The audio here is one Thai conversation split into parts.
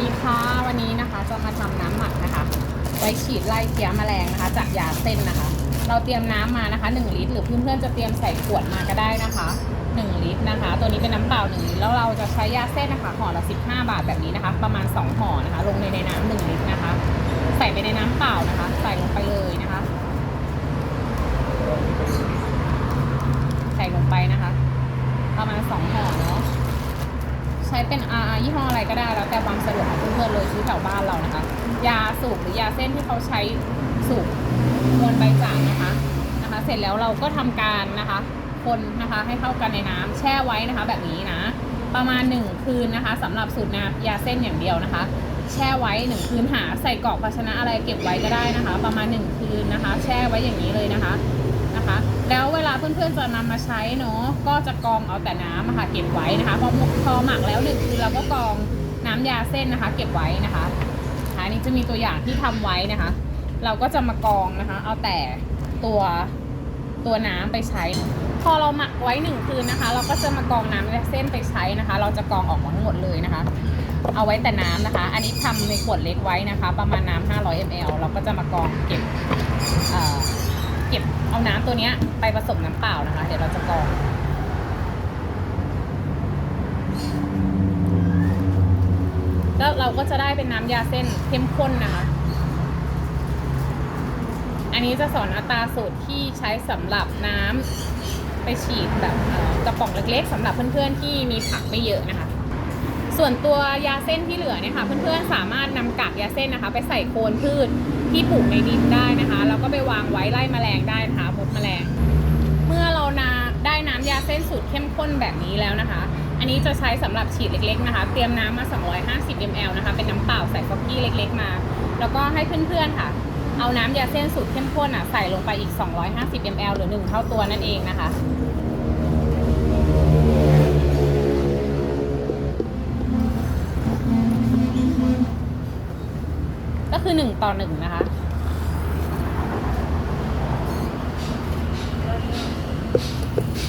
ดีค่ะวันนี้นะคะจะมาทำน้ำหมักนะคะ ไว้ฉีดไล่เพี้ยแมลงนะคะ จากยาเส้นนะคะ เราเตรียมน้ำมานะคะ 1 ลิตร หรือเพื่อนๆจะเตรียมใส่ขวดมาก็ได้นะคะ 1 ลิตรนะคะ ตัวนี้เป็นน้ำเปล่า1ลิตรแล้วเราจะใช้ยาเส้นนะคะห่อละ15 บาทแบบนี้นะคะ ประมาณ 2ห่อนะคะ ลงในในน้ำ1ลิตรนะคะ ใส่ไปในน้ำเปล่านะคะ ใส่ลงไปเลยนะคะ ใส่ลงไปนะคะ ประมาณ2ห่อเนาะ ใช้เป็นอายี่ห้ออะไรก็ได้แล้วแต่ความสะดวกของเพื่อนๆเลยซื้อแถวบ้านเรานะคะ ยาสูบหรือยาเส้นที่เขาใช้สูบมวลใบจากนะคะนะคะ เสร็จแล้วเราก็ทำการนะคะ คนนะคะให้เข้ากันในน้ำแช่ไว้นะคะ แบบนี้นะ ประมาณ 1 คืนนะคะสำหรับสูตรน้ำยาเส้นอย่างเดียวนะคะ แช่ไว้ 1 คืนหาใส่กรอกภาชนะอะไรเก็บไว้ก็ได้นะคะ ประมาณ 1 คืนนะคะ แช่ไว้อย่างนี้เลยนะคะ นะคะ แล้วเวลาเพื่อนๆจะนำมาใช้เนาะก็จะกรองเอาแต่น้ำค่ะเก็บไว้นะคะพอพอหมักแล้วหนึ่งคือเราก็กรองน้ำยาเส้นนะคะ เก็บไว้นะคะอันนี้จะมีตัวอย่างที่ทำไว้นะคะ เราก็จะมากรองนะคะ เอาแต่ตัวตัวน้ำไปใช้ พอเราหมักไว้หนึ่งคืนนะคะ เราก็จะมากรองน้ำยาเส้นไปใช้นะคะ เราจะกรองออกมาทั้งหมดเลยนะคะ เอาไว้แต่น้ำนะคะ อันนี้ทำในขวดเล็กไว้นะคะ ประมาณน้ำ500 ml เราก็จะมากรองเก็บ เก็บเอาน้ำตัวเนี้ยไปผสมน้ำเปล่านะคะ เดี๋ยวเราจะกรองแล้วเราก็จะได้เป็นน้ำยาเส้นเข้มข้นนะคะ อันนี้จะสอนอัตราสูตรที่ใช้สำหรับน้ำไปฉีดแบบกระป๋องเล็กๆสำหรับเพื่อนๆที่มีผักไม่เยอะนะคะ ส่วนตัวยาเส้นที่เหลือเนี่ยค่ะเพื่อนๆสามารถนำกากยาเส้นนะคะ ไปใส่โคนพืชที่ปลูกในดินได้นะคะแล้วก็ไปวางไว้ไล่แมลงได้นะคะมดแมลง เมื่อเรานาได้น้ำยาเส้นสูตรเข้มข้นแบบนี้แล้วนะคะ อันนี้จะใช้สำหรับฉีดเล็กๆนะคะ เตรียมน้ำมา 250 ml นะคะ เป็นน้ำเปล่าใส่ฟอกกี้เล็กๆมา แล้วก็ให้เพื่อนๆค่ะ เอาน้ำยาเส้นสูตรเข้มข้นอะใส่ลงไปอีก 250 ml หรือ 1 เท่าตัวนั่นเองนะคะ คือ1ต่อ1นะคะ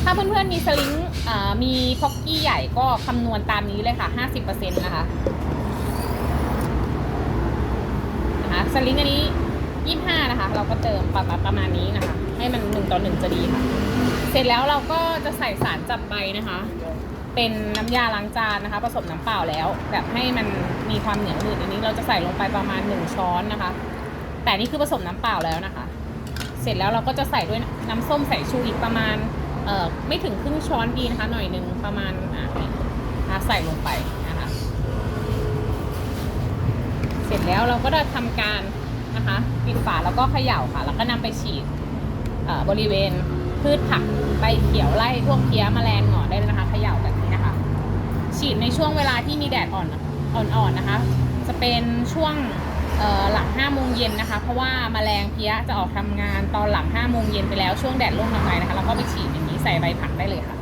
ถ้าเพื่อนๆมีสลิงมีพ็อกกี้ใหญ่ก็คำนวณตามนี้เลยค่ะ 50%นะคะนะคะสลิงอันนี้ 25 นะคะ เราก็เติมประมาณประมาณนี้นะคะ ให้มัน 1 ต่อ 1 จะดีค่ะ เสร็จแล้วเราก็จะใส่สารจับใบนะคะ เป็นน้ำยาล้างจานนะคะ ผสมน้ำเปล่าแล้ว แบบให้มันมีความเหนียวหนืดอันนี้เราจะใส่ลงไปประมาณ 1 ช้อนนะคะ แต่นี่คือผสมน้ำเปล่าแล้วนะคะ เสร็จแล้วเราก็จะใส่ด้วยน้ำส้มสายชูอีกประมาณเอ่อไม่ถึงครึ่งช้อนดีนะคะ หน่อยหนึ่งประมาณอะใส่ลงไปนะคะ เสร็จแล้วเราก็จะทำการนะคะปิดฝาแล้วก็เขย่าค่ะ แล้วก็นำไปฉีดบริเวณพืชผักใบเขียวไล่พวกเพี้ยแมลงหงอนได้เลยนะคะเขย่าแบบนี้นะคะ ฉี ดในช่วงเวลาที่มีแดดอ่อนอ่อนๆนะคะ จะเป็นช่วงหลัง5โมงเย็นนะคะ เพราะว่าแมลงเพี้ยจะออกทำงานตอนหลัง5โมงเย็นไปแล้วช่วงแดดร่มลงไปนะคะแล้วก็ไปฉีดอย่างนี้ใส่ใบผักได้เลยค่ะ